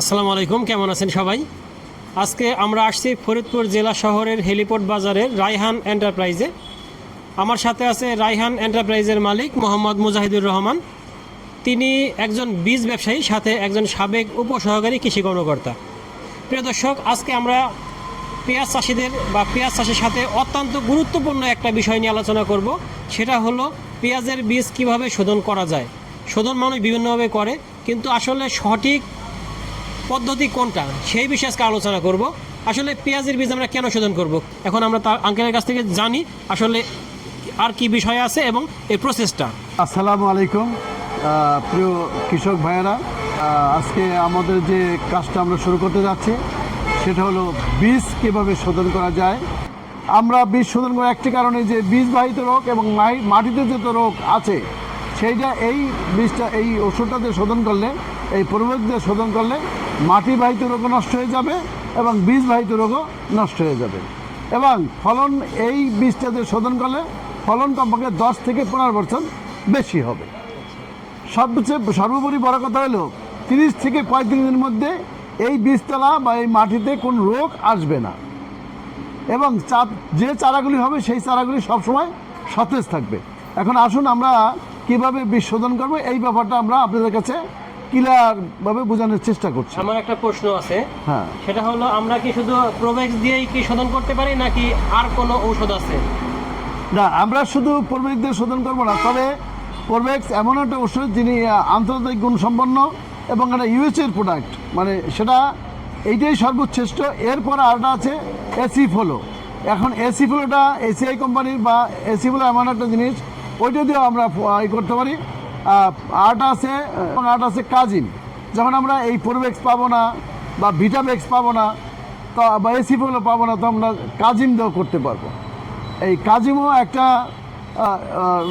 আসসালামু আলাইকুম, কেমন আছেন সবাই? আজকে আমরা আসছি ফরিদপুর জেলা শহরের হেলিপোর্ট বাজারের রায়হান এন্টারপ্রাইজে। আমার সাথে আছে রায়হান এন্টারপ্রাইজের মালিক মোহাম্মদ মুজাহিদুর রহমান। তিনি একজন বীজ ব্যবসায়ী, সাথে একজন সাবেক উপসহকারী কৃষি কর্মকর্তা। প্রিয় দর্শক, আজকে আমরা পেঁয়াজ চাষিদের বা পেঁয়াজ চাষের সাথে অত্যন্ত গুরুত্বপূর্ণ একটা বিষয় নিয়ে আলোচনা করব। সেটা হলো পেঁয়াজের বীজ কীভাবে শোধন করা যায়। শোধন মানুষ বিভিন্নভাবে করে, কিন্তু আসলে সঠিক পদ্ধতি কোনটা? সেই বিষয়ে আজকে আলোচনা করব। আসলে পেঁয়াজের বীজ আমরা কেন শোধন করব? এখন আমরা তার আঙ্কেলের কাছ থেকে জানি আসলে আর কি বিষয় আছে এবং এই প্রসেসটা। আসসালামু আলাইকুম প্রিয় কৃষক ভাইয়েরা। আজকে আমাদের যে কাজটা আমরা শুরু করতে যাচ্ছি, সেটা হলো বীজ কীভাবে শোধন করা যায়। আমরা বীজ শোধন করার একটি কারণে যে বীজবাহিত রোগ এবং মাটিতে যত রোগ আছে, সেইটা এই বীজটা, এই ওষুধটা দিয়ে শোধন করলে, এই প্রয়োগ দিয়ে শোধন করলে মাটিবাহিত রোগও নষ্ট হয়ে যাবে এবং বীজবাহিত রোগও নষ্ট হয়ে যাবে। এবং ফলন এই বীজটা দিয়ে শোধন করলে ফলন কমপক্ষে দশ থেকে পনেরো বছর বেশি হবে। সবচেয়ে সর্বোপরি বড় কথা হলো তিরিশ থেকে পঁয়ত্রিশ দিনের মধ্যে এই বীজতলা বা এই মাটিতে কোনো রোগ আসবে না। এবং চা- যে চারাগুলি হবে সেই চারাগুলি সবসময় সতেজ থাকবে। এখন আসুন আমরা কীভাবে বীজ শোধন করব এই ব্যাপারটা আমরা আপনাদের কাছে ক্লিয়ারভাবে বোঝানোর চেষ্টা করছি। আমার একটা প্রশ্ন আছে। হ্যাঁ। সেটা হলো আমরা কি শুধু প্রোভেক্স দিয়েই কি শোধন করতে পারি নাকি আর কোনো ঔষধ আছে? না আমরা শুধু প্রবেক্স দিয়ে শোধন করব না তবে প্রবেক্স এমন একটা ওষুধ যিনি আন্তর্জাতিক গুণসম্পন্ন এবং একটা ইউএসএর প্রোডাক্ট মানে সেটা এইটাই সর্বোচ্ছেষ্ট এরপর আরটা আছে এসি ফলো এখন এসি ফলোটা এসিআই কোম্পানির বা এসি ফলো এমন একটা জিনিস ওইটা দিয়েও আমরা ই করতে পারি। আরটা আছে এবং আরটা আছে কাজিন। যখন আমরা এই প্রোবেক্স পাবো না বা ভিটাবেক্স পাবো না তো বা এসি ফলো পাবো না তো আমরা কাজিম দিয়েও করতে পারব। এই কাজিমও একটা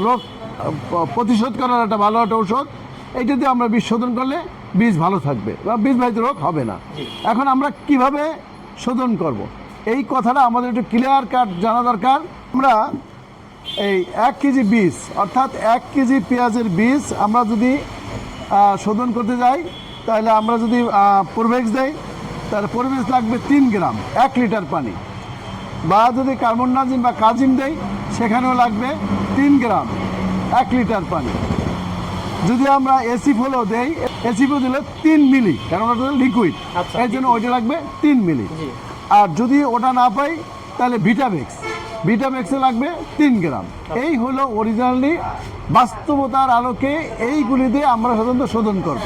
রোগ প্রতিশোধ করার একটা ভালো একটা ঔষধ। এইটা দিয়ে আমরা বীজ শোধন করলে বীজ ভালো থাকবে বা বীজ বাহিত রোগ হবে না। এখন আমরা কীভাবে শোধন করব। এই কথাটা আমাদের একটু ক্লিয়ার কাট জানা দরকার। আমরা এই এক কেজি বীজ অর্থাৎ এক কেজি পেঁয়াজের বীজ আমরা যদি শোধন করতে যাই তাহলে আমরা যদি প্রোভেক্স দেই তাহলে প্রোভেক্স লাগবে তিন গ্রাম এক লিটার পানি। বা যদি কার্বনডাজিম বা কাজিম দেই সেখানেও লাগবে তিন গ্রাম এক লিটার পানি। যদি আমরা এসি ফলো দেই এসি ফলো দিলে তিন মিলি কারণ ওটা লিকুইড আচ্ছা, এর জন্য ওইটা লাগবে তিন মিলি। আর যদি ওটা না পাই তাহলে ভিটামেক্স ভিটামেক্সে লাগবে তিন গ্রাম। এই হলো অরিজিনালি বাস্তবতার আলোকে এইগুলি দিয়ে আমরা সাধারণত শোধন করব।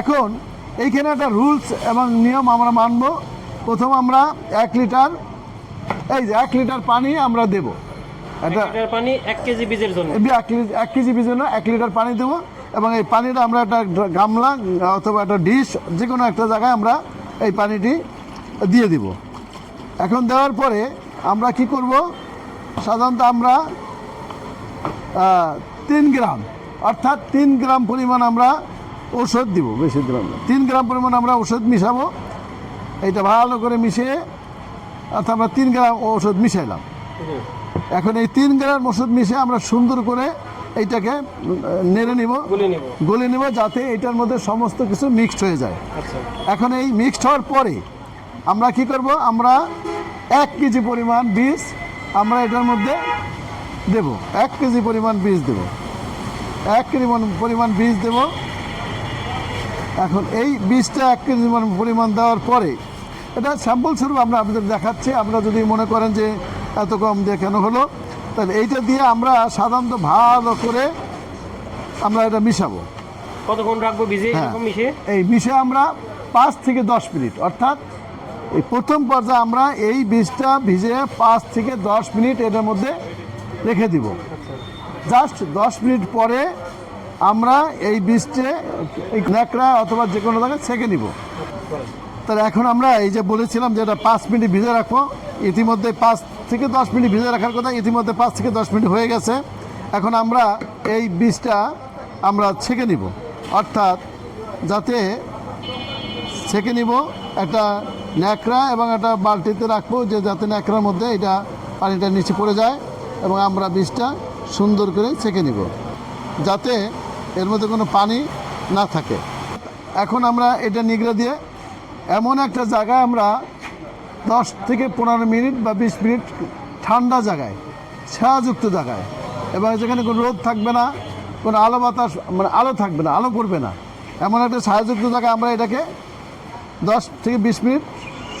এখন এইখানে একটা রুলস এবং নিয়ম আমরা মানব। প্রথম আমরা এক লিটার এই যে এক লিটার পানি আমরা দেব। একটা এক পানি এক কেজি বীজের জন্য। এক কেজি এক কেজি বীজের জন্য এক লিটার পানি দেবো এবং এই পানিটা আমরা একটা গামলা অথবা একটা ডিশ যে কোনো একটা জায়গায় আমরা এই পানিটি দিয়ে দিব। এখন দেওয়ার পরে আমরা কি করব? সাধারণত আমরা তিন গ্রাম অর্থাৎ তিন গ্রাম পরিমাণ আমরা ওষুধ দিব বেশি গ্রাম না। তিন গ্রাম পরিমাণ আমরা ওষুধ মিশাবো। এইটা ভালো করে মিশিয়ে অর্থাৎ আমরা তিন গ্রাম ওষুধ মিশাইলাম। এখন এই তিন গ্রাম ওষুধ মিশিয়ে আমরা সুন্দর করে এইটাকে নেড়ে নিব। গুলে নেব। গলে নেব যাতে এটার মধ্যে সমস্ত কিছু মিক্সড হয়ে যায়। আচ্ছা। এখন এই মিক্সড হওয়ার পরে আমরা কি করব? আমরা এক কেজি পরিমাণ বীজ আমরা এটার মধ্যে দেব। এক কেজি পরিমাণ বীজ দেব। এক কেজি পরিমাণ- পরিমাণ বীজ দেব। এখন এই বীজটা এক কেজি পরিমাণ- দেওয়ার পরে এটা স্যাম্পল স্বরূপ আমরা আপনাদের দেখাচ্ছি। আমরা যদি মনে করেন যে এত কম দিয়ে কেন হলো তাহলে এইটা দিয়ে আমরা সাধারণত ভালো করে আমরা এটা মিশাবো। কতক্ষণ রাখব ভিজে হ্যাঁ। মিশে এই বিষে আমরা পাঁচ থেকে দশ মিনিট অর্থাৎ এই প্রথম পর্যায়ে আমরা এই বীজটা ভিজে পাঁচ থেকে দশ মিনিট এটার মধ্যে রেখে দিব। জাস্ট দশ মিনিট পরে আমরা এই বীজটে ন্যাকড়া অথবা যে কোনো জায়গায় ছেঁকে নিব। তাহলে এখন আমরা এই যে বলেছিলাম যে এটা পাঁচ মিনিট ভিজে রাখব, ইতিমধ্যে পাঁচ থেকে দশ মিনিট ভিজে রাখার কথা, ইতিমধ্যে পাঁচ থেকে দশ মিনিট হয়ে গেছে। এখন আমরা এই বীজটা আমরা ছেঁকে নিব। অর্থাৎ যাতে ছেঁকে নিব একটা ন্যাকড়া এবং একটা বালতিতে রাখব যে যাতে ন্যাকড়ার মধ্যে এটা পানিটা নিচে পড়ে যায় এবং আমরা বীজটা সুন্দর করে ছেঁকে নিব, যাতে এর মধ্যে কোনো পানি না থাকে। এখন আমরা এটা নিগড়ে দিয়ে এমন একটা জায়গায় আমরা দশ থেকে পনেরো মিনিট বা বিশ মিনিট ঠান্ডা জায়গায়, ছায়াযুক্ত জায়গায়, এবং যেখানে কোনো রোদ থাকবে না, কোনো আলো বাতাস মানে আলো থাকবে না, আলো পড়বে না, এমন একটা ছায়াযুক্ত জায়গায় আমরা এটাকে দশ থেকে বিশ মিনিট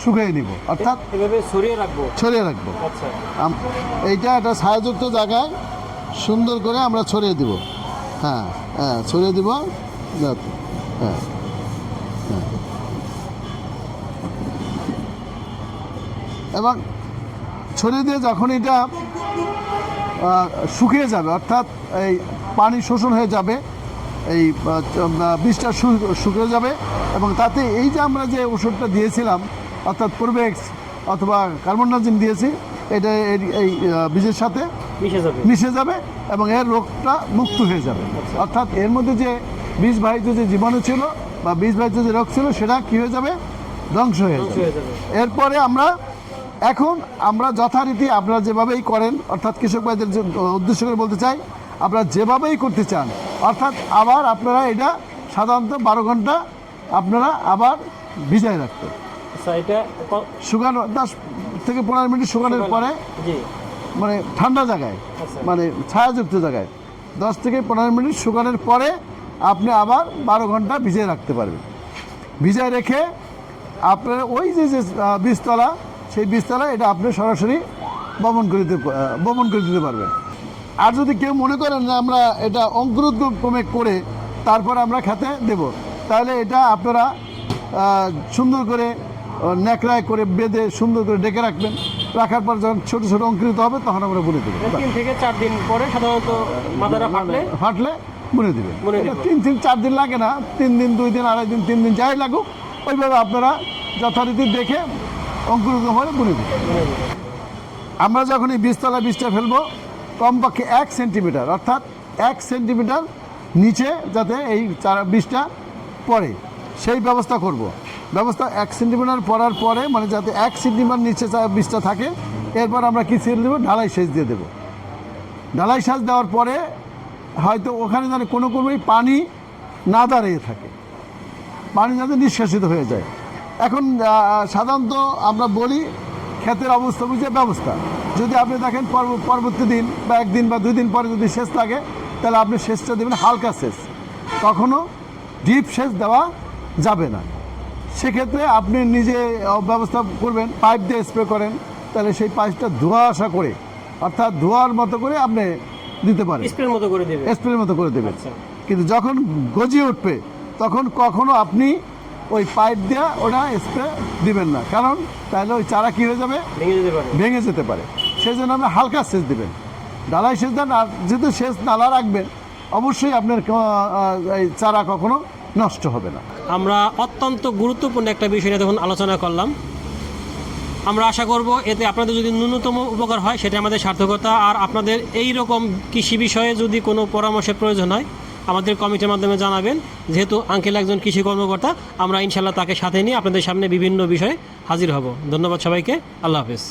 শুকিয়ে নিব অর্থাৎ এভাবে সরিয়ে রাখব? ছড়িয়ে রাখব। আচ্ছা। এইটা একটা ছায়াযুক্ত জায়গায় সুন্দর করে আমরা ছড়িয়ে দিব। হ্যাঁ হ্যাঁ ছড়িয়ে দিব। হ্যাঁ হ্যাঁ। এবং ছড়িয়ে দিয়ে যখন এটা শুকিয়ে যাবে অর্থাৎ এই পানি শোষণ হয়ে যাবে এই শু- শুকিয়ে যাবে এবং তাতে এই যে আমরা যে ওষুধটা দিয়েছিলাম অর্থাৎ প্রোবেক্স অথবা কার্বনডাজিম দিয়েছি এটা এই- বীজের সাথে মিশে যাবে। এবং এর রোগটা মুক্ত হয়ে যাবে। অর্থাৎ এর মধ্যে যে বীজ বাহিত যে জীবাণু ছিল বা বীজ বাহিত যে রোগ ছিল সেটা কী হয়ে যাবে? ধ্বংস হয়ে যাবে। এরপরে আমরা এখন আমরা যথারীতি আপনারা যেভাবেই করেন অর্থাৎ কৃষক ভাইদের যে উদ্দেশ্য করে বলতে চাই আপনারা যেভাবেই করতে চান অর্থাৎ আবার আপনারা এটা সাধারণত বারো ঘণ্টা আপনারা আবার ভিজায় ক- শুকানো দশ থেকে পনেরো মিনিট শুকানোর পরে মানে ঠান্ডা জায়গায় আচ্ছা। মানে ছায়াযুক্ত জায়গায় দশ থেকে পনেরো মিনিট শুকানোর পরে আপনি আবার বারো ঘণ্টা ভিজিয়ে রাখতে পারবেন। ভিজায় রেখে আপনার ওই যে যে বীজতলা সেই বীজতলা এটা আপনি সরাসরি বমন করে দিতে বমন করে দিতে পারবেন। আর যদি কেউ মনে করেন যে আমরা এটা অঙ্কুরোদ্গমে করে তারপর আমরা খেতে দেব তাহলে এটা আপনারা সুন্দর করে ন্যাকড়ায় করে বেঁধে সুন্দর করে ডেকে রাখবেন। রাখার পর যখন ছোটো ছোটো অঙ্কুরিত হবে তখন আমরা বলে দেবো। তিন থেকে চার দিন পরে সাধারণত মাথাটা ফাটলে? ফাটলে বুনে দিবেন বুনে তিন তিন চার দিন লাগে না তিন দিন দুই দিন আড়াই দিন তিন দিন যাই লাগুক ওইভাবে আপনারা যথারীতি দেখে অঙ্কুরিত হলে বুনে দিবেন। বুনে দিবে। আমরা যখন এই বীজতলা বীজটা ফেলব কমপক্ষে এক সেন্টিমিটার, অর্থাৎ এক সেন্টিমিটার নিচে যাতে এই চারা বীজটা পড়ে। সেই ব্যবস্থা করব। ব্যবস্থা এক সেন্টিমিটার পড়ার পরে মানে যাতে এক সেন্টিমিটার নিচে বীজটা থাকে, এরপর আমরা কী সেচ দেবো? ঢালাই সেচ দিয়ে দেবো। ঢালাই সেচ দেওয়ার পরে হয়তো ওখানে যেন কোনো কোনোই পানি না দাঁড়িয়ে থাকে। পানি যাতে নিষ্কাশিত হয়ে যায়। এখন সাধারণত আমরা বলি ক্ষেতের অবস্থা বুঝে ব্যবস্থা। যদি আপনি দেখেন পরব- পরবর্তী দিন বা একদিন বা দুই দিন পরে যদি সেচ থাকে তাহলে আপনি সেচটা দেবেন হালকা সেচ কখনো ডিপ সেচ দেওয়া যাবে না। সেক্ষেত্রে আপনি নিজে ব্যবস্থা করবেন পাইপ দিয়ে স্প্রে করেন তাহলে সেই পাইপটা ধোয়া আসা করে অর্থাৎ ধোয়ার মতো করে আপনি দিতে পারেন। স্প্রের মতো করে দেবে স্প্রের মতো করে দেবেন। আচ্ছা। কিন্তু যখন গজিয়ে উঠবে তখন কখনো আপনি ওই পাইপ দিয়ে ওটা স্প্রে দিবেন না। কারণ তাহলে ওই চারা কী হয়ে যাবে? ভেঙে যেতে পারে। ভেঙে যেতে পারে। সেই জন্য আপনি হালকা সেচ দেবেন। ডালাই সেচ দেন আর যেহেতু সেচ নালা রাখবেন, অবশ্যই আপনার চারা কখনো নষ্ট হবে না। আমরা অত্যন্ত গুরুত্বপূর্ণ একটা বিষয় নিয়ে তখন আলোচনা করলাম। আমরা আশা করব এতে আপনাদের যদি ন্যূনতম উপকার হয়, সেটা আমাদের সার্থকতা। আর আপনাদের এই রকম কৃষি বিষয়ে যদি কোনো পরামর্শের প্রয়োজন হয়, আমাদের কমিটির মাধ্যমে জানাবেন। যেহেতু আঙ্কেল একজন কৃষি কর্মকর্তা, আমরা ইনশাল্লাহ তাকে সাথে নিয়ে আপনাদের সামনে বিভিন্ন বিষয়ে হাজির হব। ধন্যবাদ সবাইকে। আল্লাহ হাফেজ।